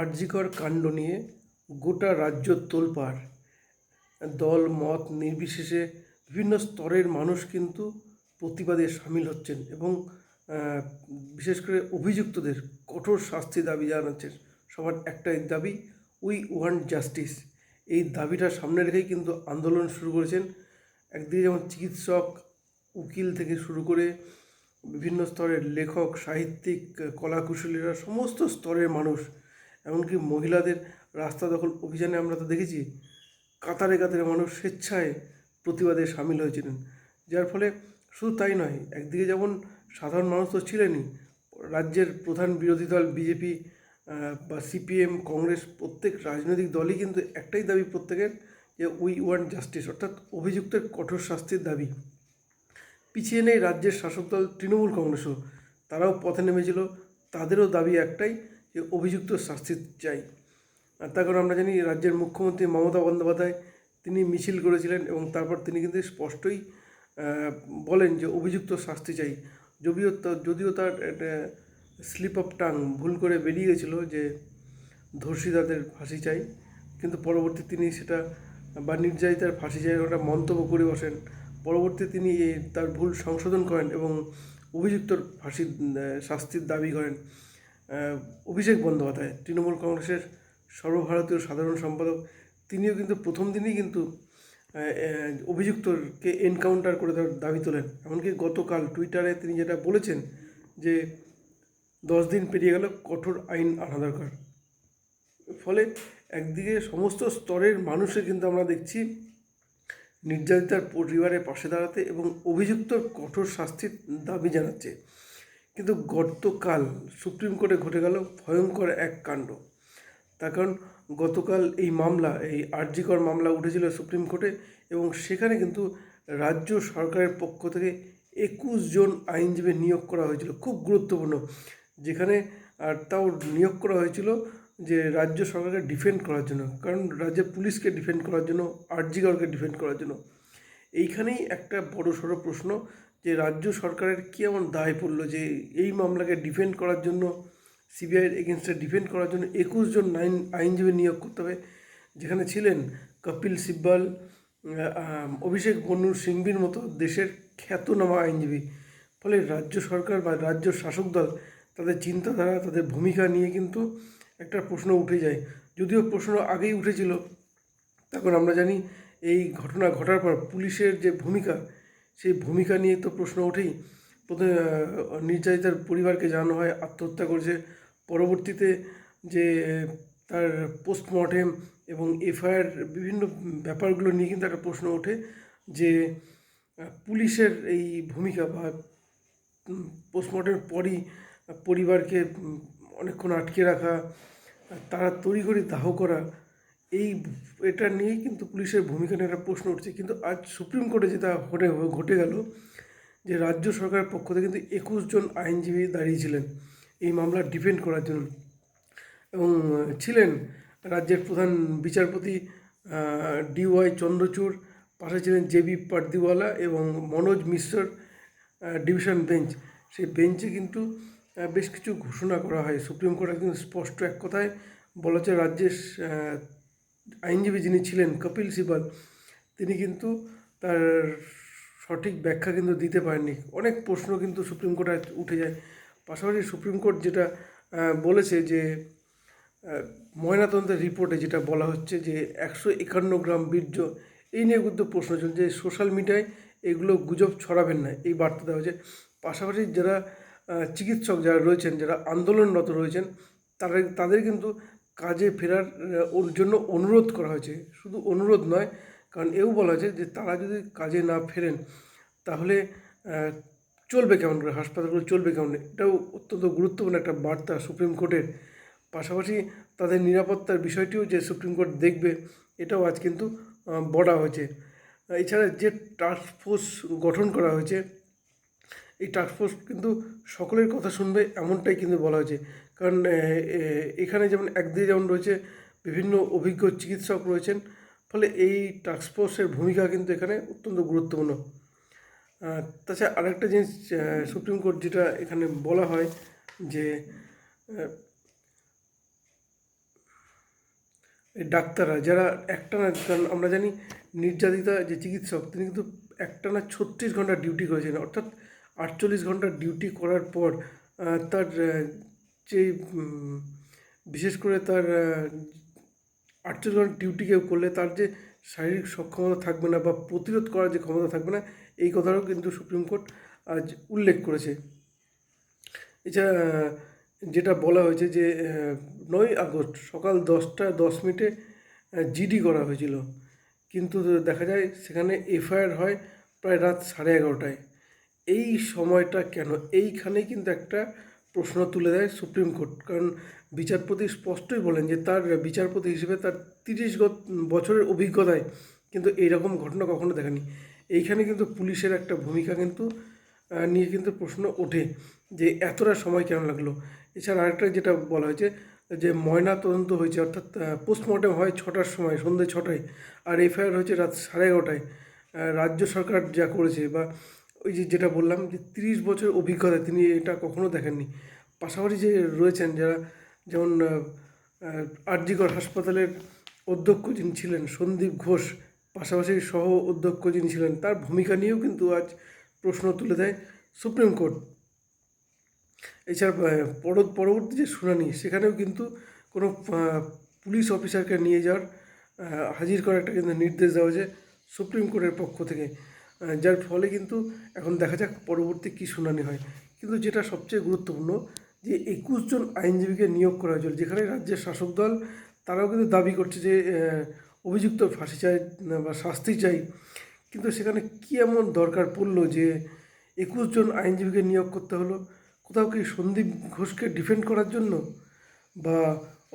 আরজিকর কাণ্ড নিয়ে গোটা রাজ্য তোলপাড়। দল, মত নির্বিশেষে বিভিন্ন স্তরের মানুষ কিন্তু প্রতিবাদে সামিল হচ্ছেন এবং বিশেষ করে অভিযুক্তদের কঠোর শাস্তি দাবি জানাচ্ছেন। সবার একটাই দাবি উই ওয়ান্ট জাস্টিস এই দাবিটা সামনে রেখেই কিন্তু আন্দোলন শুরু করেছেন। একদিকে যেমন চিকিৎসক, উকিল থেকে শুরু করে বিভিন্ন স্তরের লেখক, সাহিত্যিক, কলাকুশলীরা, সমস্ত স্তরের মানুষ এমনকি মহিলাদের রাস্তা দখল অভিযানে আমরা তো দেখেছি, কাতারে কাতারে মানুষ স্বেচ্ছায় প্রতিবাদে সামিল হয়েছিলেন। যার ফলে শুধু তাই নয়, একদিকে যেমন সাধারণ মানুষ তো ছিলেনই, রাজ্যের প্রধান বিরোধী দল বিজেপি বা সিপিএম, কংগ্রেস, প্রত্যেক রাজনৈতিক দলই কিন্তু একটাই দাবি প্রত্যেকের, যে উই ওয়ান্ট জাস্টিস, অর্থাৎ অভিযুক্তের কঠোর শাস্তির দাবি। পিছিয়ে নেই রাজ্যের শাসক দল তৃণমূল কংগ্রেসও, তারাও পথে নেমেছিল, তাদেরও দাবি একটাই যে অভিযুক্ত শাস্তি চাই। তার কারণ আমরা জানি রাজ্যের মুখ্যমন্ত্রী মমতা বন্দ্যোপাধ্যায়, তিনি মিছিল করেছিলেন এবং তারপর তিনি কিন্তু স্পষ্টই বলেন যে অভিযুক্ত শাস্তি চাই। যদিও যদিও তার স্লিপ অফ টাং ভুল করে বেরিয়ে গেছিল যে ধর্ষিতাদের ফাঁসি চাই, কিন্তু পরবর্তী তিনি সেটা, বা নির্যাতিতার ফাঁসি চাই ওটা মন্তব্য করে বসেন। পরবর্তী তিনি তার ভুল সংশোধন করেন এবং অভিযুক্তর ফাঁসির শাস্তির দাবি করেন। অভিষেক বন্দ্যোপাধ্যায়, তৃণমূল কংগ্রেসের সর্বভারতীয় সাধারণ সম্পাদক। তিনিও কিন্তু প্রথম দিনই কিন্তু অভিযুক্তকে এনকাউন্টার করে দেওয়ার দাবি তোলেন। এমনকি গতকাল টুইটারে তিনি যেটা বলেছেন যে, দশ দিন পেরিয়ে গেল, কঠোর আইন আনা দরকার। ফলে একদিকে সমস্ত স্তরের মানুষে কিন্তু আমরা দেখছি নির্যাতিতার পরিবারের পাশে দাঁড়াতে এবং অভিযুক্ত কঠোর শাস্তির দাবি জানাচ্ছে। কিন্তু গতকাল সুপ্রিম কোর্টে ঘটে গেল ভয়ঙ্কর এক কাণ্ড। তার কারণ গতকাল এই মামলা, এই আরজিকর মামলা উঠেছিল সুপ্রিম কোর্টে এবং সেখানে কিন্তু রাজ্য সরকারের পক্ষ থেকে একুশ জন আইনজীবী নিয়োগ করা হয়েছিল, খুব গুরুত্বপূর্ণ। যেখানে আর তাও নিয়োগ করা হয়েছিল যে রাজ্য সরকারকে ডিফেন্ড করার জন্য, কারণ রাজ্যের পুলিশকে ডিফেন্ড করার জন্য আরজিকরকে ডিফেন্ড করার জন্য। এইখানেই একটা বড় সড়ো প্রশ্ন যে রাজ্য সরকারের কী এমন দায় পড়ল যে এই মামলাকে ডিফেন্ড করার জন্য সিবিআইয়ের এগেনস্টে ডিফেন্ড করার জন্য একুশ জন আইন, আইনজীবী নিয়োগ করতে হবে। যেখানে ছিলেন কপিল সিব্বাল অভিষেক বন্নু সিংভির মতো দেশের খ্যাতনামা আইনজীবী। ফলে রাজ্য সরকার বা রাজ্য শাসক দল তাদের চিন্তাধারা, তাদের ভূমিকা নিয়ে কিন্তু একটা প্রশ্ন উঠে যায়। যদিও প্রশ্ন আগেই উঠেছিল, তখন আমরা জানি এই ঘটনা ঘটার পর পুলিশের যে ভূমিকা, সেই ভূমিকা নিয়ে তো প্রশ্ন ওঠেই। প্রথমে নির্যাতিতার পরিবারকে জানানো হয়, আত্মহত্যা করেছে। পরবর্তীতে যে, তার পোস্টমর্টেম এবং এফআইআর বিভিন্ন ব্যাপারগুলো নিয়ে কিন্তু একটা প্রশ্ন ওঠে যে পুলিশের এই ভূমিকা বা পোস্টমর্টেমের পরই পরিবারকে অনেকক্ষণ আটকে রাখা, তারা তড়িঘড়ি দাহ করা এই এটা নিয়েই কিন্তু পুলিশের ভূমিকা নিয়ে একটা প্রশ্ন উঠছে। কিন্তু আজ সুপ্রিম কোর্টে যেটা ঘটে ঘটে গেল যে রাজ্য সরকারের পক্ষ থেকে কিন্তু একুশ জন আইনজীবী দাঁড়িয়েছিলেন এই মামলা ডিফেন্ড করার জন্য। এবং ছিলেন রাজ্যের প্রধান বিচারপতি ডিওয়াই চন্দ্রচূড় পাশে ছিলেন জেবি পার্দিওয়ালা এবং মনোজ মিশ্রর আহ, ডিভিশন বেঞ্চ। সেই বেঞ্চে কিন্তু বেশ কিছু ঘোষণা করা হয়। সুপ্রিম কোর্টে কিন্তু স্পষ্ট এক কথায় বলা রাজ্যের আইনজীবী যিনি ছিলেন, কপিল সিবাল, তিনি কিন্তু তার সঠিক ব্যাখ্যা কিন্তু দিতে পারেননি। অনেক প্রশ্ন কিন্তু সুপ্রিম কোর্টে উঠে যায়। পাশাপাশি সুপ্রিম কোর্ট যেটা বলেছে যে ময়নাতন্ত্রের রিপোর্টে যেটা বলা হচ্ছে যে, একশো একান্ন গ্রাম বীর্য, এই নিয়ে কিন্তু প্রশ্ন চলছে যে, সোশ্যাল মিডিয়ায় এগুলো গুজব ছড়াবেন না, এই বার্তা দেওয়া হয়েছে। পাশাপাশি যারা চিকিৎসক যারা রয়েছেন, যারা আন্দোলনরত রয়েছেন তারা তাদের কিন্তু কাজে ফেরার ওর জন্য অনুরোধ করা হয়েছে। শুধু অনুরোধ নয়, কারণ এও বলা হয়েছে যে তারা যদি কাজে না ফেরেন, তাহলে চলবে কেমন করে? হাসপাতালগুলো চলবে কেমন এটাও অত্যন্ত গুরুত্বপূর্ণ একটা বার্তা সুপ্রিম কোর্টের। পাশাপাশি তাদের নিরাপত্তার বিষয়টিও যে সুপ্রিম কোর্ট দেখবে, এটাও আজ কিন্তু বলা হয়েছে। এছাড়া যে টাস্ক ফোর্স গঠন করা হয়েছে, এই টাস্কফোর্স কিন্তু সকলের কথা শুনবে, এমনটাই কিন্তু বলা হয়েছে। কারণ এখানে যেমন একদিকে যেমন রয়েছে বিভিন্ন অভিজ্ঞ চিকিৎসক রয়েছেন, ফলে এই টাস্কফোর্সের ভূমিকা কিন্তু এখানে অত্যন্ত গুরুত্বপূর্ণ। তাছাড়া আরেকটা জিনিস সুপ্রিম কোর্ট যেটা এখানে বলা হয় যে ডাক্তাররা যারা একটানা কারণ আমরা জানি নির্যাতিতা যে চিকিৎসক, তিনি কিন্তু একটানা ছত্রিশ ঘণ্টা ডিউটি করেছেন, অর্থাৎ আটচল্লিশ ঘণ্টা ডিউটি করার পর তার যে বিশেষ করে তার আটচল্লিশ ঘণ্টা ডিউটি কেউ করলে তার যে শারীরিক সক্ষমতা থাকবে না বা প্রতিরোধ করার যে ক্ষমতা থাকবে না, এই কথাটাও কিন্তু সুপ্রিম কোর্ট আজ উল্লেখ করেছে। এছাড়া, যেটা বলা হয়েছে যে নয় আগস্ট সকাল দশটা দশ মিনিটে জিডি করা হয়েছিল। কিন্তু দেখা যায় সেখানে এফআইআর হয় প্রায় রাত সাড়ে এগারোটায়। এই সময়টা কেন? এইখানেই কিন্তু একটা প্রশ্ন তুলে দেয় সুপ্রিম কোর্ট। কারণ বিচারপতি স্পষ্টই বলেন যে তার বিচারপতি হিসেবে তার তিরিশ বছরের অভিজ্ঞতায় কিন্তু এইরকম ঘটনা কখনো দেখেনি এইখানে কিন্তু পুলিশের একটা ভূমিকা কিন্তু নিয়ে কিন্তু প্রশ্ন ওঠে যে এতটা সময় কেন লাগল? এছাড়া আরেকটা যেটা বলা হয়েছে যে ময়না তদন্ত হয়েছে, অর্থাৎ পোস্টমর্টম হয় ছটার সময় সন্ধ্যে ছটায়। আর এফআইআর হয়েছে রাত সাড়ে এগারোটায়। রাজ্য সরকার যা করেছে বা ওই যে যেটা বললাম যে তিরিশ বছর অভিজ্ঞতা, তিনি এটা কখনো দেখেননি। পাশাপাশি যে রয়েছেন যারা, যেমন আরজিগড় হাসপাতালের অধ্যক্ষ যিনি ছিলেন, সন্দীপ ঘোষ, পাশাপাশি সহ অধ্যক্ষ যিনি ছিলেন, তার ভূমিকা নিয়েও কিন্তু আজ প্রশ্ন তুলে দেয় সুপ্রিম কোর্ট। এছাড়া পর- পরবর্তী যে শুনানি, সেখানেও কিন্তু কোনো পুলিশ অফিসারকে নিয়ে যাওয়ার হাজির করার একটা কিন্তু নির্দেশ দেওয়া হয়েছে সুপ্রিম কোর্টের পক্ষ থেকে। যার ফলে কিন্তু এখন দেখা যাক পরবর্তী কী শুনানি হয়। কিন্তু যেটা সবচেয়ে গুরুত্বপূর্ণ যে একুশ জন আইনজীবীকে নিয়োগ করা হয়েছিল, যেখানে রাজ্যের শাসক দল, তারাও কিন্তু দাবি করছে যে অভিযুক্ত ফাঁসি চাই বা শাস্তি চাই। কিন্তু সেখানে কী এমন দরকার পড়ল যে একুশ জন আইনজীবীকে নিয়োগ করতে হলো? কোথাও কি সন্দীপ ঘোষকে ডিফেন্ড করার জন্য? বা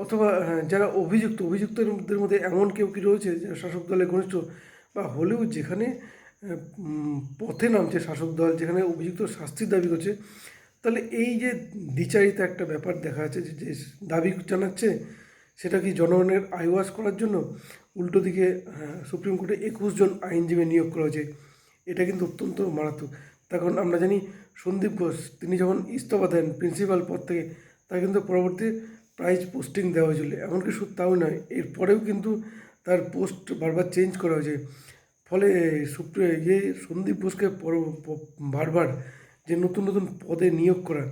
অথবা যারা অভিযুক্ত, অভিযুক্তদের মধ্যে এমন কেউ কি রয়েছে যারা শাসক দলের ঘনিষ্ঠ? বা হলেও যেখানে পথে নামছে শাসক দল যেখানে অভিযুক্ত শাস্তির দাবি করছে। তাহলে এই যে দ্বিচারিত একটা ব্যাপার দেখা যাচ্ছে যে দাবি জানাচ্ছে, সেটা কি জনগণের আইওয়াস করার জন্য? উল্টো দিকে সুপ্রিম কোর্টে একুশ জন আইনজীবী নিয়োগ করা হয়েছে। এটা কিন্তু অত্যন্ত মারাত্মক। কারণ আমরা জানি, সন্দীপ ঘোষ, তিনি যখন ইস্তফা দেন প্রিন্সিপাল পদ থেকে তা কিন্তু পরবর্তী প্রাইজ পোস্টিং দেওয়া হয়েছিল। এমনকি শুধু তাও নয়, এরপরেও কিন্তু তার পোস্ট বারবার চেঞ্জ করা হয়েছে। ফলে সুপ্রি ইয়ে সন্দীপ ঘোষকে বারবার যে নতুন নতুন পদে নিয়োগ করা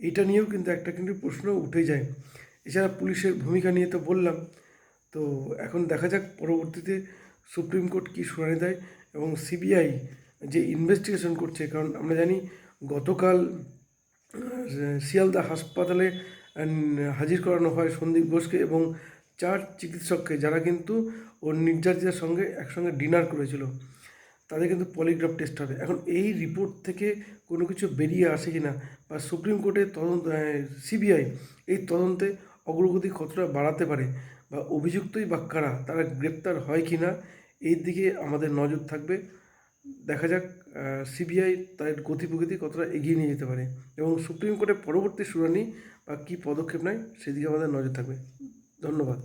এটা নিয়েও কিন্তু একটা কিন্তু প্রশ্ন উঠে যায়। এছাড়া পুলিশের ভূমিকা নিয়ে তো বললাম। তো এখন দেখা যাক পরবর্তীতে সুপ্রিম কোর্ট কী শুনানি দেয় এবং সিবিআই যে ইনভেস্টিগেশন করছে, কারণ আমরা জানি গতকাল শিয়ালদা হাসপাতালে হাজির করানো হয় সন্দীপ ঘোষকে এবং চার চিকিৎসককে যারা কিন্তু ওর নির্যাতিতার সঙ্গে একসঙ্গে ডিনার করেছিল, তাদের কিন্তু পলিগ্রাফ টেস্ট হবে। এখন এই রিপোর্ট থেকে কোনো কিছু বেরিয়ে আসে কি না বা সুপ্রিম কোর্টের তদন্ত সিবিআই এই তদন্তে অগ্রগতি কতটা বাড়াতে পারে বা অভিযুক্তই বা কারা, তারা গ্রেপ্তার হয় কি না এই দিকে আমাদের নজর থাকবে। দেখা যাক সিবিআই তার গতি প্রগতি কতটা এগিয়ে নিয়ে যেতে পারে এবং সুপ্রিম কোর্টের পরবর্তী শুনানি বা কী পদক্ষেপ নেয়, সেদিকে আমাদের নজর থাকবে। ধন্যবাদ।